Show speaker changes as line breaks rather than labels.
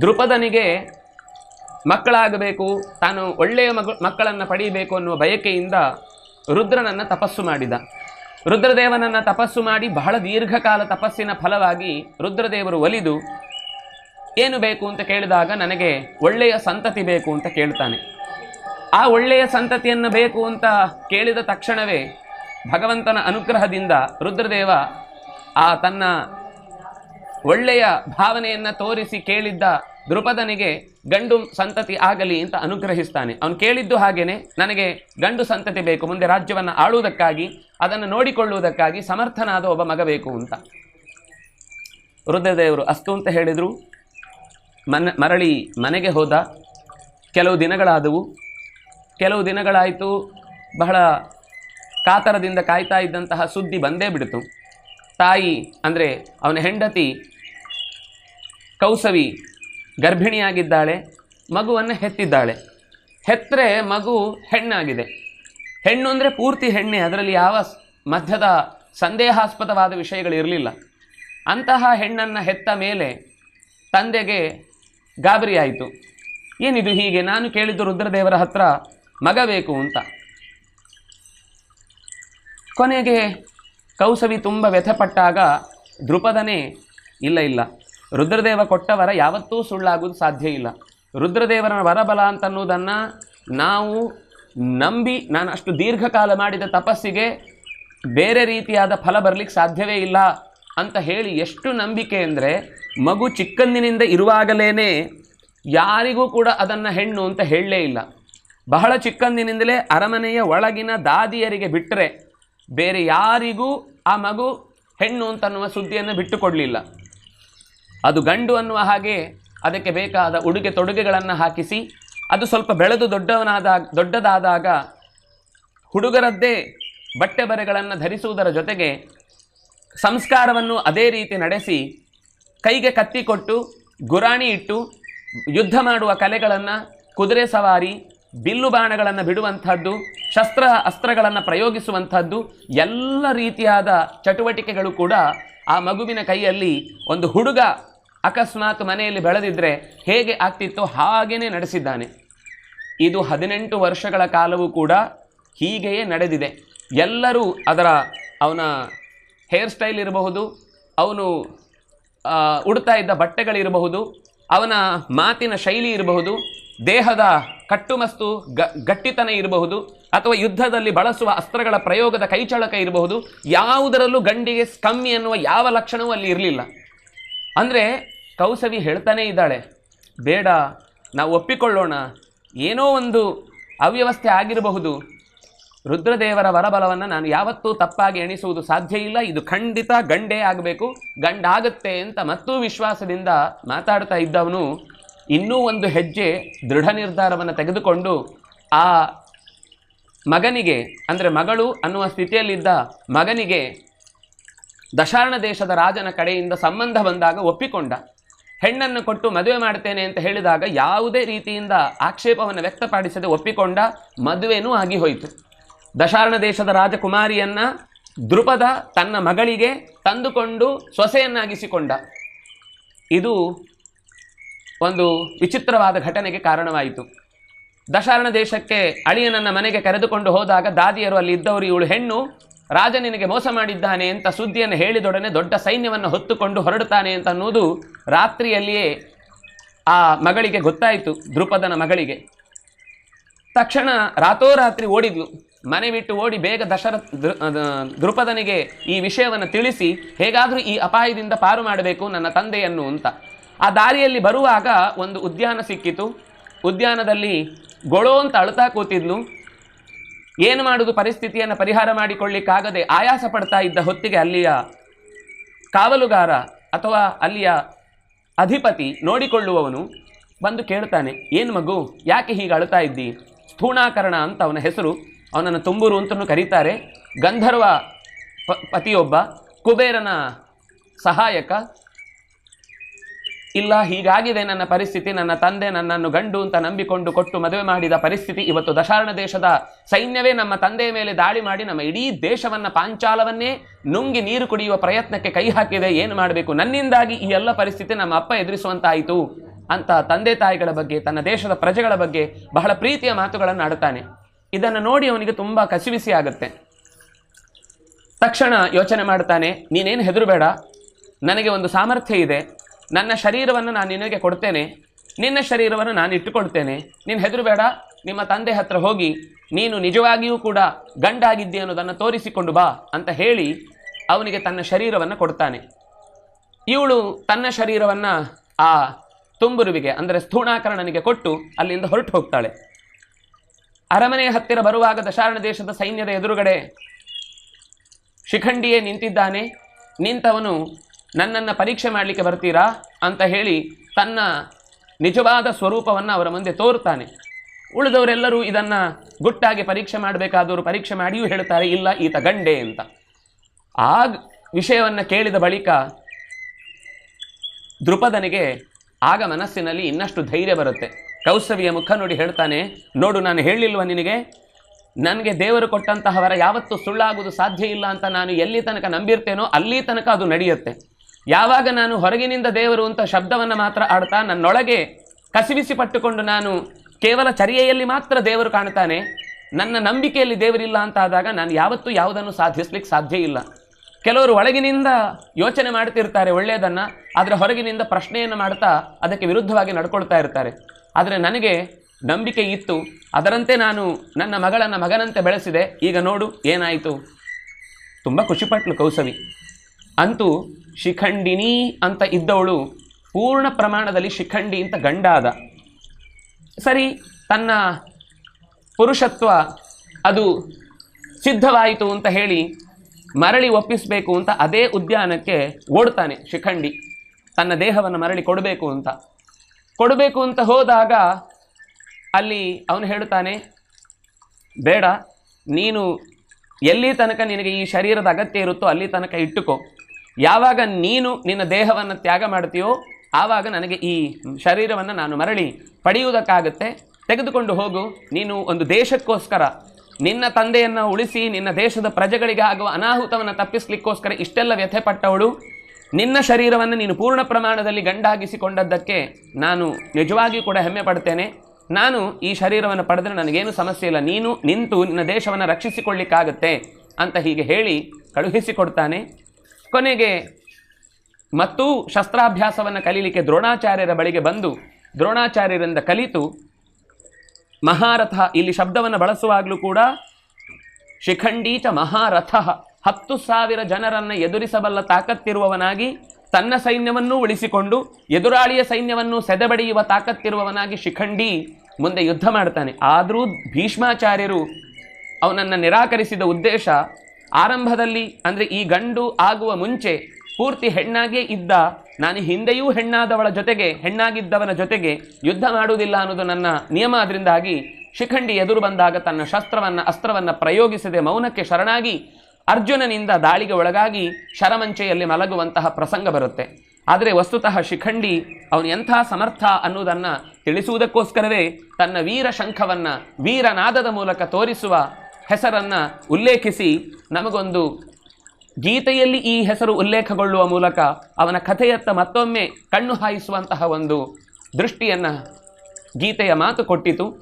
ದೃಪದನಿಗೆ ಮಕ್ಕಳಾಗಬೇಕು, ತಾನು ಒಳ್ಳೆಯ ಮಗ, ಮಕ್ಕಳನ್ನು ಪಡೆಯಬೇಕು ಅನ್ನುವ ಬಯಕೆಯಿಂದ ರುದ್ರನನ್ನು ತಪಸ್ಸು ಮಾಡಿದ. ರುದ್ರದೇವನನ್ನು ತಪಸ್ಸು ಮಾಡಿ ಬಹಳ ದೀರ್ಘಕಾಲ ತಪಸ್ಸಿನ ಫಲವಾಗಿ ರುದ್ರದೇವರು ಒಲಿದು, ಏನು ಬೇಕು? ಅಂತ ಕೇಳಿದಾಗ ನನಗೆ ಒಳ್ಳೆಯ ಸಂತತಿ ಬೇಕು ಅಂತ ಕೇಳ್ತಾನೆ. ಆ ಒಳ್ಳೆಯ ಸಂತತಿಯನ್ನು ಬೇಕು ಅಂತ ಕೇಳಿದ ತಕ್ಷಣವೇ ಭಗವಂತನ ಅನುಗ್ರಹದಿಂದ ರುದ್ರದೇವ ಆ ತನ್ನ ಒಳ್ಳೆಯ ಭಾವನೆಯನ್ನು ತೋರಿಸಿ ಕೇಳಿದ್ದ ದೃಪದನಿಗೆ ಗಂಡು ಸಂತತಿ ಆಗಲಿ ಅಂತ ಅನುಗ್ರಹಿಸ್ತಾನೆ. ಅವನು ಕೇಳಿದ್ದು ಹಾಗೇನೆ, ನನಗೆ ಗಂಡು ಸಂತತಿ ಬೇಕು, ಮುಂದೆ ರಾಜ್ಯವನ್ನು ಆಳುವುದಕ್ಕಾಗಿ, ಅದನ್ನು ನೋಡಿಕೊಳ್ಳುವುದಕ್ಕಾಗಿ ಸಮರ್ಥನಾದ ಒಬ್ಬ ಮಗ ಬೇಕು ಅಂತ. ರುದ್ರದೇವರು ಅಸ್ತು ಅಂತ ಹೇಳಿದರು. ಮನ, ಮರಳಿ ಮನೆಗೆ ಹೋದ. ಕೆಲವು ದಿನಗಳಾದವು. ಕೆಲವು ದಿನಗಳಾಯಿತು, ಬಹಳ ಕಾತರದಿಂದ ಕಾಯ್ತಾ ಇದ್ದಂತಹ ಸುದ್ದಿ ಬಂದೇ ಬಿಡಿತು. ತಾಯಿ ಅಂದರೆ ಅವನ ಹೆಂಡತಿ ಕೌಸವಿ ಗರ್ಭಿಣಿಯಾಗಿದ್ದಾಳೆ, ಮಗುವನ್ನು ಹೆತ್ತಿದ್ದಾಳೆ. ಹೆತ್ತರೆ ಮಗು ಹೆಣ್ಣಾಗಿದೆ. ಹೆಣ್ಣು ಅಂದರೆ ಪೂರ್ತಿ ಹೆಣ್ಣೆ, ಅದರಲ್ಲಿ ಯಾವ ಮಧ್ಯದ ಸಂದೇಹಾಸ್ಪದವಾದ ವಿಷಯಗಳಿರಲಿಲ್ಲ ಅಂತಹ ಹೆಣ್ಣನ್ನು ಹೆತ್ತ ಮೇಲೆ ತಂದೆಗೆ ಗಾಬರಿಯಾಯಿತು. ಏನಿದು ಹೀಗೆ? ನಾನು ಕೇಳಿದ್ದು ರುದ್ರದೇವರ ಹತ್ರ ಮಗ ಬೇಕು ಅಂತ. ಕೊನೆಗೆ ಕೌಸವಿ ತುಂಬ ವ್ಯಥಪಟ್ಟಾಗ ದೃಪದನೇ ಇಲ್ಲ ಇಲ್ಲ. ರುದ್ರದೇವ ಕೊಟ್ಟ ವರ ಯಾವತ್ತೂ ಸುಳ್ಳಾಗೋದು ಸಾಧ್ಯ ಇಲ್ಲ. ರುದ್ರದೇವರ ವರಬಲ ಅಂತನ್ನುವುದನ್ನು ನಾವು ನಂಬಿ ನಾನು ಅಷ್ಟು ದೀರ್ಘಕಾಲ ಮಾಡಿದ ತಪಸ್ಸಿಗೆ ಬೇರೆ ರೀತಿಯಾದ ಫಲ ಬರಲಿಕ್ಕೆ ಸಾಧ್ಯವೇ ಇಲ್ಲ ಅಂತ ಹೇಳಿ ಎಷ್ಟು ನಂಬಿಕೆ ಅಂದರೆ ಮಗು ಚಿಕ್ಕಂದಿನಿಂದ ಇರುವಾಗಲೇ ಯಾರಿಗೂ ಕೂಡ ಅದನ್ನು ಹೆಣ್ಣು ಅಂತ ಹೇಳಲೇ ಇಲ್ಲ. ಬಹಳ ಚಿಕ್ಕಂದಿನಿಂದಲೇ ಅರಮನೆಯ ಒಳಗಿನ ದಾದಿಯರಿಗೆ ಬಿಟ್ಟರೆ ಬೇರೆ ಯಾರಿಗೂ ಆ ಮಗು ಹೆಣ್ಣು ಅಂತನ್ನುವ ಸುದ್ದಿಯನ್ನು ಬಿಟ್ಟುಕೊಡಲಿಲ್ಲ. ಅದು ಗಂಡು ಅನ್ನುವ ಹಾಗೆ ಅದಕ್ಕೆ ಬೇಕಾದ ಉಡುಗೆ ತೊಡುಗೆಗಳನ್ನು ಹಾಕಿಸಿ, ಅದು ಸ್ವಲ್ಪ ಬೆಳೆದು ದೊಡ್ಡವನಾದಾಗ ದೊಡ್ಡದಾದಾಗ ಹುಡುಗರದ್ದೇ ಬಟ್ಟೆ ಬರೆಗಳನ್ನು ಧರಿಸುವುದರ ಜೊತೆಗೆ ಸಂಸ್ಕಾರವನ್ನು ಅದೇ ರೀತಿ ನಡೆಸಿ, ಕೈಗೆ ಕತ್ತಿ ಕೊಟ್ಟು, ಗುರಾಣಿ ಇಟ್ಟು, ಯುದ್ಧ ಮಾಡುವ ಕಲೆಗಳನ್ನು ಕುದುರೆ ಸವಾರಿ, ಬಿಲ್ಲು ಬಾಣಗಳನ್ನು ಬಿಡುವಂಥದ್ದು, ಶಸ್ತ್ರ ಅಸ್ತ್ರಗಳನ್ನು ಪ್ರಯೋಗಿಸುವಂಥದ್ದು, ಎಲ್ಲ ರೀತಿಯಾದ ಚಟುವಟಿಕೆಗಳು ಕೂಡ ಆ ಮಗುವಿನ ಕೈಯಲ್ಲಿ ಒಂದು ಹುಡುಗ ಅಕಸ್ಮಾತ್ ಮನೆಯಲ್ಲಿ ಬೆಳೆದಿದ್ದರೆ ಹೇಗೆ ಆಗ್ತಿತ್ತೋ ಹಾಗೇನೆ ನಡೆಸಿದ್ದಾನೆ. ಇದು ಹದಿನೆಂಟು ವರ್ಷಗಳ ಕಾಲವೂ ಕೂಡ ಹೀಗೆಯೇ ನಡೆದಿದೆ. ಎಲ್ಲರೂ ಅದರ ಅವನ ಹೇರ್ ಸ್ಟೈಲ್ ಇರಬಹುದು, ಅವನು ಉಡ್ತಾ ಇದ್ದ ಬಟ್ಟೆಗಳಿರಬಹುದು, ಅವನ ಮಾತಿನ ಶೈಲಿ ಇರಬಹುದು, ದೇಹದ ಕಟ್ಟುಮಸ್ತು ಗ, ಗಟ್ಟಿತನ ಇರಬಹುದು, ಅಥವಾ ಯುದ್ಧದಲ್ಲಿ ಬಳಸುವ ಅಸ್ತ್ರಗಳ ಪ್ರಯೋಗದ ಕೈಚಳಕ ಇರಬಹುದು, ಯಾವುದರಲ್ಲೂ ಗಂಡಿಗೆ ಕಮ್ಮಿ ಅನ್ನುವ ಯಾವ ಲಕ್ಷಣವೂ ಅಲ್ಲಿ ಇರಲಿಲ್ಲ. ಅಂದರೆ ಕೌಸವಿ ಹೇಳ್ತಾನೇ ಇದ್ದಾಳೆ, ಬೇಡ, ನಾವು ಒಪ್ಪಿಕೊಳ್ಳೋಣ, ಏನೋ ಒಂದು ಅವ್ಯವಸ್ಥೆ ಆಗಿರಬಹುದು. ರುದ್ರದೇವರ ವರಬಲವನ್ನು ನಾನು ಯಾವತ್ತೂ ತಪ್ಪಾಗಿ ಎಣಿಸುವುದು ಸಾಧ್ಯ ಇಲ್ಲ, ಇದು ಖಂಡಿತ ಗಂಡೇ ಆಗಬೇಕು, ಗಂಡಾಗುತ್ತೆ ಅಂತ ಮತ್ತೂ ವಿಶ್ವಾಸದಿಂದ ಮಾತಾಡ್ತಾ ಇದ್ದವನು, ಇನ್ನೂ ಒಂದು ಹೆಜ್ಜೆ ದೃಢ ನಿರ್ಧಾರವನ್ನು ತೆಗೆದುಕೊಂಡು ಆ ಮಗನಿಗೆ, ಅಂದರೆ ಮಗಳು ಅನ್ನುವ ಸ್ಥಿತಿಯಲ್ಲಿದ್ದ ಮಗನಿಗೆ ದಶಾರ್ಣ ದೇಶದ ರಾಜನ ಕಡೆಯಿಂದ ಸಂಬಂಧ ಬಂದಾಗ ಒಪ್ಪಿಕೊಂಡ. ಹೆಣ್ಣನ್ನು ಕೊಟ್ಟು ಮದುವೆ ಮಾಡ್ತೇನೆ ಅಂತ ಹೇಳಿದಾಗ ಯಾವುದೇ ರೀತಿಯಿಂದ ಆಕ್ಷೇಪವನ್ನು ವ್ಯಕ್ತಪಡಿಸದೆ ಒಪ್ಪಿಕೊಂಡ ಮದುವೆನೂ ಆಗಿ ಹೋಯಿತು. ದಶಾರಣ ದೇಶದ ರಾಜಕುಮಾರಿಯನ್ನ ದೃಪದ ತನ್ನ ಮಗಳಿಗೆ ತಂದುಕೊಂಡು ಸೊಸೆಯನ್ನಾಗಿಸಿಕೊಂಡ. ಇದು ಒಂದು ವಿಚಿತ್ರವಾದ ಘಟನೆಗೆ ಕಾರಣವಾಯಿತು. ದಶಾರಣ ದೇಶಕ್ಕೆ ಅಳಿಯನನ್ನ ಮನೆಗೆ ಕರೆದುಕೊಂಡು ಹೋದಾಗ ದಾದಿಯರು ಅಲ್ಲಿ ಇದ್ದವರು ಇವಳು ಹೆಣ್ಣು ರಾಜ ನಿನಗೆ ಮೋಸ ಮಾಡಿದ್ದಾನೆ ಅಂತ ಸುದ್ದಿಯನ್ನು ಹೇಳಿದೊಡನೆ ದೊಡ್ಡ ಸೈನ್ಯವನ್ನು ಹೊತ್ತುಕೊಂಡು ಹೊರಡುತ್ತಾನೆ ಅಂತ ಅನ್ನೋದು ರಾತ್ರಿಯಲ್ಲಿಯೇ ಆ ಮಗಳಿಗೆ ಗೊತ್ತಾಯಿತು ದೃಪದನ ಮಗಳಿಗೆ. ತಕ್ಷಣ ರಾತೋರಾತ್ರಿ ಓಡಿದ್ಲು. ಮನೆ ಬಿಟ್ಟು ಓಡಿ ಬೇಗ ದಶರಥ ದೃಪದನಿಗೆ ಈ ವಿಷಯವನ್ನು ತಿಳಿಸಿ, ಹೇಗಾದರೂ ಈ ಅಪಾಯದಿಂದ ಪಾರು ಮಾಡಬೇಕು ನನ್ನ ತಂದೆಯನ್ನು ಅಂತ. ಆ ದಾರಿಯಲ್ಲಿ ಬರುವಾಗ ಒಂದು ಉದ್ಯಾನ ಸಿಕ್ಕಿತು. ಉದ್ಯಾನದಲ್ಲಿ ಗೊಳೋ ಅಂತ ಅಳ್ತಾ ಕೂತಿದ್ಲು. ಏನು ಮಾಡುವುದು ಪರಿಸ್ಥಿತಿಯನ್ನು ಪರಿಹಾರ ಮಾಡಿಕೊಳ್ಳಿಕ್ಕಾಗದೆ ಆಯಾಸ ಪಡ್ತಾ ಇದ್ದ ಹೊತ್ತಿಗೆ ಅಲ್ಲಿಯ ಕಾವಲುಗಾರ ಅಥವಾ ಅಲ್ಲಿಯ ಅಧಿಪತಿ ನೋಡಿಕೊಳ್ಳುವವನು ಬಂದು ಕೇಳ್ತಾನೆ, ಏನು ಮಗು, ಯಾಕೆ ಹೀಗೆ ಅಳ್ತಾ ಇದ್ದಿ? ಸ್ಥೂಣಾಕರಣ ಅಂತ ಅವನ ಹೆಸರು. ಅವನನ್ನು ತುಂಬೂರು ಅಂತಲೂ ಕರೀತಾರೆ. ಗಂಧರ್ವ ಪತಿಯೊಬ್ಬ, ಕುಬೇರನ ಸಹಾಯಕ ಇಲ್ಲ, ಹೀಗಾಗಿದೆ ನನ್ನ ಪರಿಸ್ಥಿತಿ, ನನ್ನ ತಂದೆ ನನ್ನನ್ನು ಗಂಡು ಅಂತ ನಂಬಿಕೊಂಡು ಕೊಟ್ಟು ಮದುವೆ ಮಾಡಿದ ಪರಿಸ್ಥಿತಿ ಇವತ್ತು ದಶಾರ್ಣ ದೇಶದ ಸೈನ್ಯವೇ ನಮ್ಮ ತಂದೆಯ ಮೇಲೆ ದಾಳಿ ಮಾಡಿ ನಮ್ಮ ಇಡೀ ದೇಶವನ್ನ ಪಾಂಚಾಲವನ್ನೇ ನುಂಗಿ ನೀರು ಕುಡಿಯುವ ಪ್ರಯತ್ನಕ್ಕೆ ಕೈ ಹಾಕಿದೆ. ಏನು ಮಾಡಬೇಕು? ನನ್ನಿಂದಾಗಿ ಈ ಎಲ್ಲ ಪರಿಸ್ಥಿತಿ ನಮ್ಮ ಅಪ್ಪ ಎದುರಿಸುವಂತಾಯಿತು ಅಂತ ತಂದೆ ತಾಯಿಗಳ ಬಗ್ಗೆ, ತನ್ನ ದೇಶದ ಪ್ರಜೆಗಳ ಬಗ್ಗೆ ಬಹಳ ಪ್ರೀತಿಯ ಮಾತುಗಳನ್ನು ಆಡುತ್ತಾನೆ. ಇದನ್ನು ನೋಡಿ ಅವನಿಗೆ ತುಂಬ ಕಸಿವಿಸಿ ಆಗುತ್ತೆ. ತಕ್ಷಣ ಯೋಚನೆ ಮಾಡ್ತಾನೆ, ನೀನೇನು ಹೆದರಬೇಡ, ನನಗೆ ಒಂದು ಸಾಮರ್ಥ್ಯ ಇದೆ. ನನ್ನ ಶರೀರವನ್ನು ನಾನು ನಿನಗೆ ಕೊಡ್ತೇನೆ. ನಿನ್ನ ಶರೀರವನ್ನು ನಾನು ಇಟ್ಟುಕೊಳ್ತೇನೆ. ನೀನು ಹೆದರಬೇಡ. ನಿಮ್ಮ ತಂದೆ ಹತ್ರ ಹೋಗಿ, ನೀನು ನಿಜವಾಗಿಯೂ ಕೂಡ ಗಂಡಾಗಿದ್ದೆ ಅನ್ನೋದನ್ನು ತೋರಿಸಿಕೊಂಡು ಬಾ ಅಂತ ಹೇಳಿ ಅವನಿಗೆ ತನ್ನ ಶರೀರವನ್ನು ಕೊಡ್ತಾನೆ. ಇವಳು ತನ್ನ ಶರೀರವನ್ನು ಆ ತುಂಬುರುವಿಗೆ, ಅಂದರೆ ಸ್ಥೂಣಾಕರಣನಿಗೆ ಕೊಟ್ಟು ಅಲ್ಲಿಂದ ಹೊರಟು ಹೋಗ್ತಾಳೆ. ಅರಮನೆಯ ಹತ್ತಿರ ಬರುವಾಗ ದಶಾರಣ ದೇಶದ ಸೈನ್ಯದ ಎದುರುಗಡೆ ಶಿಖಂಡಿಯೇ ನಿಂತಿದ್ದಾನೆ. ನಿಂತವನು ನನ್ನನ್ನು ಪರೀಕ್ಷೆ ಮಾಡಲಿಕ್ಕೆ ಬರ್ತೀರಾ ಅಂತ ಹೇಳಿ ತನ್ನ ನಿಜವಾದ ಸ್ವರೂಪವನ್ನು ಅವರ ಮುಂದೆ ತೋರುತ್ತಾನೆ. ಉಳಿದವರೆಲ್ಲರೂ ಇದನ್ನು ಗುಟ್ಟಾಗಿ ಪರೀಕ್ಷೆ ಮಾಡಬೇಕಾದವರು ಪರೀಕ್ಷೆ ಮಾಡಿಯೂ ಹೇಳ್ತಾರೆ ಇಲ್ಲ ಈತ ಗಂಡೆ ಅಂತ. ಆ ವಿಷಯವನ್ನು ಕೇಳಿದ ಬಳಿಕ ದೃಪದನಿಗೆ ಆಗ ಮನಸ್ಸಿನಲ್ಲಿ ಇನ್ನಷ್ಟು ಧೈರ್ಯ ಬರುತ್ತೆ. ಕೌಸವಿಯ ಮುಖ ನೋಡಿ ಹೇಳ್ತಾನೆ, ನೋಡು ನಾನು ಹೇಳಿಲ್ವ ನಿನಗೆ? ನನಗೆ ದೇವರು ಕೊಟ್ಟಂತಹವರ ಯಾವತ್ತೂ ಸುಳ್ಳಾಗುವುದು ಸಾಧ್ಯ ಇಲ್ಲ ಅಂತ ನಾನು ಎಲ್ಲಿ ತನಕ ನಂಬಿರ್ತೇನೋ ಅಲ್ಲಿ ತನಕ ಅದು ನಡೆಯುತ್ತೆ. ಯಾವಾಗ ನಾನು ಹೊರಗಿನಿಂದ ದೇವರು ಅಂತ ಶಬ್ದವನ್ನು ಮಾತ್ರ ಆಡ್ತಾ ನನ್ನೊಳಗೆ ಕಸಿವಿಸಿ ಪಟ್ಟುಕೊಂಡು ನಾನು ಕೇವಲ ಚರ್ಯೆಯಲ್ಲಿ ಮಾತ್ರ ದೇವರು ಕಾಣ್ತಾನೆ, ನನ್ನ ನಂಬಿಕೆಯಲ್ಲಿ ದೇವರಿಲ್ಲ ಅಂತ ಆದಾಗ ನಾನು ಯಾವತ್ತೂ ಯಾವುದನ್ನು ಸಾಧಿಸ್ಲಿಕ್ಕೆ ಸಾಧ್ಯ ಇಲ್ಲ. ಕೆಲವರು ಒಳಗಿನಿಂದ ಯೋಚನೆ ಮಾಡ್ತಿರ್ತಾರೆ ಒಳ್ಳೆಯದನ್ನು, ಆದರೆ ಹೊರಗಿನಿಂದ ಪ್ರಶ್ನೆಯನ್ನು ಮಾಡ್ತಾ ಅದಕ್ಕೆ ವಿರುದ್ಧವಾಗಿ ನಡ್ಕೊಳ್ತಾ ಇರ್ತಾರೆ. ಆದರೆ ನನಗೆ ನಂಬಿಕೆ ಇತ್ತು, ಅದರಂತೆ ನಾನು ನನ್ನ ಮಗಳನ್ನು ಮಗನಂತೆ ಬೆಳೆಸಿದೆ, ಈಗ ನೋಡು ಏನಾಯಿತು. ತುಂಬ ಖುಷಿಪಟ್ಲು ಕೌಸವಿ. ಅಂತೂ ಶಿಖಂಡಿನಿ ಅಂತ ಇದ್ದವಳು ಪೂರ್ಣ ಪ್ರಮಾಣದಲ್ಲಿ ಶಿಖಂಡಿ ಅಂತ ಗಂಡಾದ. ಸರಿ, ತನ್ನ ಪುರುಷತ್ವ ಅದು ಸಿದ್ಧವಾಯಿತು ಅಂತ ಹೇಳಿ ಮರಳಿ ಒಪ್ಪಿಸಬೇಕು ಅಂತ ಅದೇ ಉದ್ಯಾನಕ್ಕೆ ಓಡ್ತಾನೆ ಶಿಖಂಡಿ. ತನ್ನ ದೇಹವನ್ನು ಮರಳಿ ಕೊಡಬೇಕು ಅಂತ. ಕೊಡಬೇಕು ಅಂತ ಹೋದಾಗ ಅಲ್ಲಿ ಅವನು ಹೇಳ್ತಾನೆ ಬೇಡ, ನೀನು ಎಲ್ಲಿ ತನಕ ನಿನಗೆ ಈ ಶರೀರದ ಅಗತ್ಯ ಇರುತ್ತೋ ಅಲ್ಲಿ ತನಕ ಇಟ್ಟುಕೋ. ಯಾವಾಗ ನೀನು ನಿನ್ನ ದೇಹವನ್ನು ತ್ಯಾಗ ಮಾಡ್ತೀಯೋ ಆವಾಗ ನನಗೆ ಈ ಶರೀರವನ್ನು ನಾನು ಮರಳಿ ಪಡೆಯುವುದಕ್ಕಾಗತ್ತೆ. ತೆಗೆದುಕೊಂಡು ಹೋಗು, ನೀನು ಒಂದು ದೇಶಕ್ಕೋಸ್ಕರ, ನಿನ್ನ ತಂದೆಯನ್ನು ಉಳಿಸಿ, ನಿನ್ನ ದೇಶದ ಪ್ರಜೆಗಳಿಗೆ ಆಗುವ ಅನಾಹುತವನ್ನು ತಪ್ಪಿಸ್ಲಿಕ್ಕೋಸ್ಕರ ಇಷ್ಟೆಲ್ಲ ವ್ಯಥೆ ಪಟ್ಟವಳು ನಿನ್ನ ಶರೀರವನ್ನು ನೀನು ಪೂರ್ಣ ಪ್ರಮಾಣದಲ್ಲಿ ಗಂಡಾಗಿಸಿಕೊಂಡದ್ದಕ್ಕೆ ನಾನು ನಿಜವಾಗಿಯೂ ಕೂಡ ಹೆಮ್ಮೆ ಪಡ್ತೇನೆ ನಾನು ಈ ಶರೀರವನ್ನು ಪಡೆದರೆ ನನಗೇನು ಸಮಸ್ಯೆ ಇಲ್ಲ. ನೀನು ನಿಂತು ನಿನ್ನ ದೇಶವನ್ನು ರಕ್ಷಿಸಿಕೊಳ್ಳಿಕ್ಕಾಗತ್ತೆ ಅಂತ ಹೀಗೆ ಹೇಳಿ ಕಳುಹಿಸಿಕೊಡ್ತಾನೆ. ಕೊನೆಗೆ ಮತ್ತು ಶಸ್ತ್ರಾಭ್ಯಾಸವನ್ನು ಕಲೀಲಿಕ್ಕೆ ದ್ರೋಣಾಚಾರ್ಯರ ಬಳಿಗೆ ಬಂದು ದ್ರೋಣಾಚಾರ್ಯರಿಂದ ಕಲಿತು ಮಹಾರಥ ಇಲ್ಲಿ ಶಬ್ದವನ್ನು ಬಳಸುವಾಗಲೂ ಕೂಡ ಶಿಖಂಡೀಚ ಮಹಾರಥ ಹತ್ತು ಸಾವಿರ ಜನರನ್ನು ಎದುರಿಸಬಲ್ಲ ತಾಕತ್ತಿರುವವನಾಗಿ ತನ್ನ ಸೈನ್ಯವನ್ನೂ ಉಳಿಸಿಕೊಂಡು ಎದುರಾಳಿಯ ಸೈನ್ಯವನ್ನು ಸೆದೆಬಡಿಯುವ ತಾಕತ್ತಿರುವವನಾಗಿ ಶಿಖಂಡಿ ಮುಂದೆ ಯುದ್ಧ ಮಾಡ್ತಾನೆ. ಆದರೂ ಭೀಷ್ಮಾಚಾರ್ಯರು ಅವನನ್ನು ನಿರಾಕರಿಸಿದ ಉದ್ದೇಶ ಆರಂಭದಲ್ಲಿ, ಅಂದರೆ ಈ ಗಂಡು ಆಗುವ ಮುಂಚೆ ಪೂರ್ತಿ ಹೆಣ್ಣಾಗೇ ಇದ್ದ, ನಾನು ಹಿಂದೆಯೂ ಹೆಣ್ಣಾದವಳ ಜೊತೆಗೆ, ಹೆಣ್ಣಾಗಿದ್ದವನ ಜೊತೆಗೆ ಯುದ್ಧ ಮಾಡುವುದಿಲ್ಲ ಅನ್ನೋದು ನನ್ನ ನಿಯಮ. ಅದರಿಂದಾಗಿ ಶಿಖಂಡಿ ಎದುರು ಬಂದಾಗ ತನ್ನ ಶಸ್ತ್ರವನ್ನು, ಅಸ್ತ್ರವನ್ನು ಪ್ರಯೋಗಿಸದೆ ಮೌನಕ್ಕೆ ಶರಣಾಗಿ ಅರ್ಜುನನಿಂದ ದಾಳಿಗೆ ಒಳಗಾಗಿ ಶರಮಂಚೆಯಲ್ಲಿ ಮಲಗುವಂತಹ ಪ್ರಸಂಗ ಬರುತ್ತೆ. ಆದರೆ ವಸ್ತುತಃ ಶಿಖಂಡಿ ಅವನು ಎಂಥ ಸಮರ್ಥ ಅನ್ನುವುದನ್ನು ತಿಳಿಸುವುದಕ್ಕೋಸ್ಕರವೇ ತನ್ನ ವೀರ ಶಂಖವನ್ನು ವೀರನಾದದ ಮೂಲಕ ತೋರಿಸುವ ಹೆಸರನ್ನು ಉಲ್ಲೇಖಿಸಿ ನಮಗೊಂದು ಗೀತೆಯಲ್ಲಿ ಈ ಹೆಸರು ಉಲ್ಲೇಖಗೊಳ್ಳುವ ಮೂಲಕ ಅವನ ಕಥೆಯತ್ತ ಮತ್ತೊಮ್ಮೆ ಕಣ್ಣು ಹಾಯಿಸುವಂತಹ ಒಂದು ದೃಷ್ಟಿಯನ್ನು ಗೀತೆಯ ಮಾತು ಕೊಟ್ಟಿತು.